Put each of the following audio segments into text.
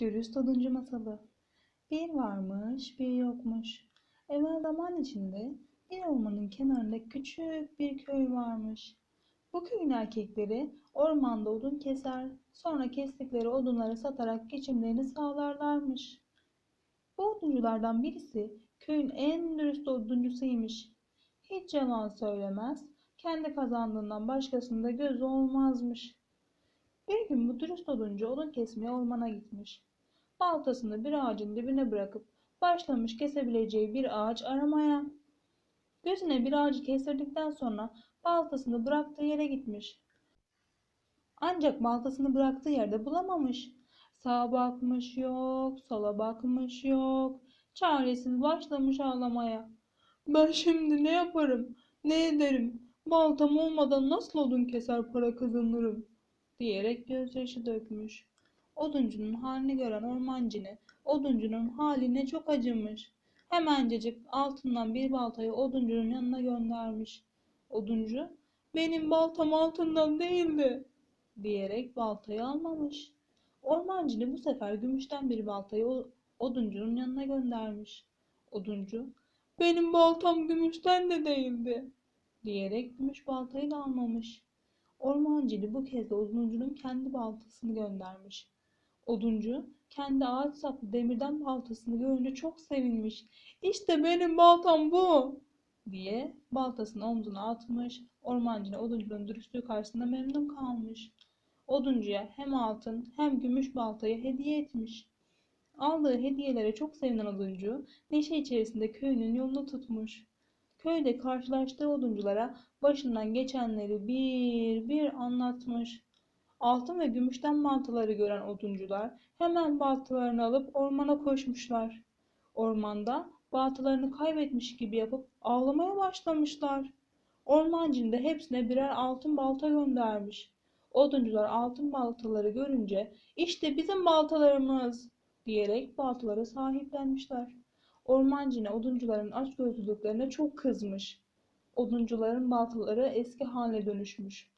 Dürüst Oduncu Masalı Bir varmış, bir yokmuş. Evvel zaman içinde bir ormanın kenarında küçük bir köy varmış. Bu köyün erkekleri ormanda odun keser, sonra kestikleri odunları satarak geçimlerini sağlarlarmış. Bu odunculardan birisi köyün en dürüst oduncusuymuş. Hiç yalan söylemez, kendi kazandığından başkasında gözü olmazmış. Bir gün bu dürüst oduncu odun kesmeye ormana gitmiş. Baltasını bir ağacın dibine bırakıp başlamış kesebileceği bir ağaç aramaya. Gözüne bir ağacı kestirdikten sonra baltasını bıraktığı yere gitmiş. Ancak baltasını bıraktığı yerde bulamamış. Sağa bakmış yok, sola bakmış yok. Çaresiz başlamış ağlamaya. Ben şimdi ne yaparım, ne ederim? Baltam olmadan nasıl odun keser para kazanırım? Diyerek gözyaşı dökmüş. Oduncunun halini gören ormancını, oduncunun haline çok acımış. Hemencecik altından bir baltayı oduncunun yanına göndermiş. Oduncu, benim baltam altından değildi, diyerek baltayı almamış. Ormancını bu sefer gümüşten bir baltayı oduncunun yanına göndermiş. Oduncu, benim baltam gümüşten de değildi, diyerek gümüş baltayı da almamış. Ormancını bu kez de oduncunun kendi baltasını göndermiş. Oduncu kendi ağaç saplı demirden baltasını görünce çok sevinmiş. İşte benim baltam bu diye baltasını omzuna atmış. Ormancına oduncunun dürüstlüğü karşısında memnun kalmış. Oduncuya hem altın hem gümüş baltayı hediye etmiş. Aldığı hediyelere çok sevinen oduncu neşe içerisinde köyünün yolunu tutmuş. Köyde karşılaştığı odunculara başından geçenleri bir bir anlatmış. Altın ve gümüşten baltaları gören oduncular hemen baltalarını alıp ormana koşmuşlar. Ormanda baltalarını kaybetmiş gibi yapıp ağlamaya başlamışlar. Ormancının da hepsine birer altın balta göndermiş. Oduncular altın baltaları görünce işte bizim baltalarımız diyerek baltalara sahiplenmişler. Ormancına oduncuların açgözlülüklerine çok kızmış. Oduncuların baltaları eski haline dönüşmüş.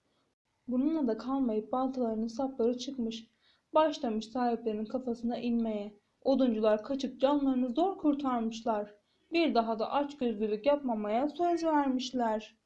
Bununla da kalmayıp baltalarının sapları çıkmış. Başlamış sahiplerinin kafasına inmeye. Oduncular kaçıp canlarını zor kurtarmışlar. Bir daha da açgözlülük yapmamaya söz vermişler.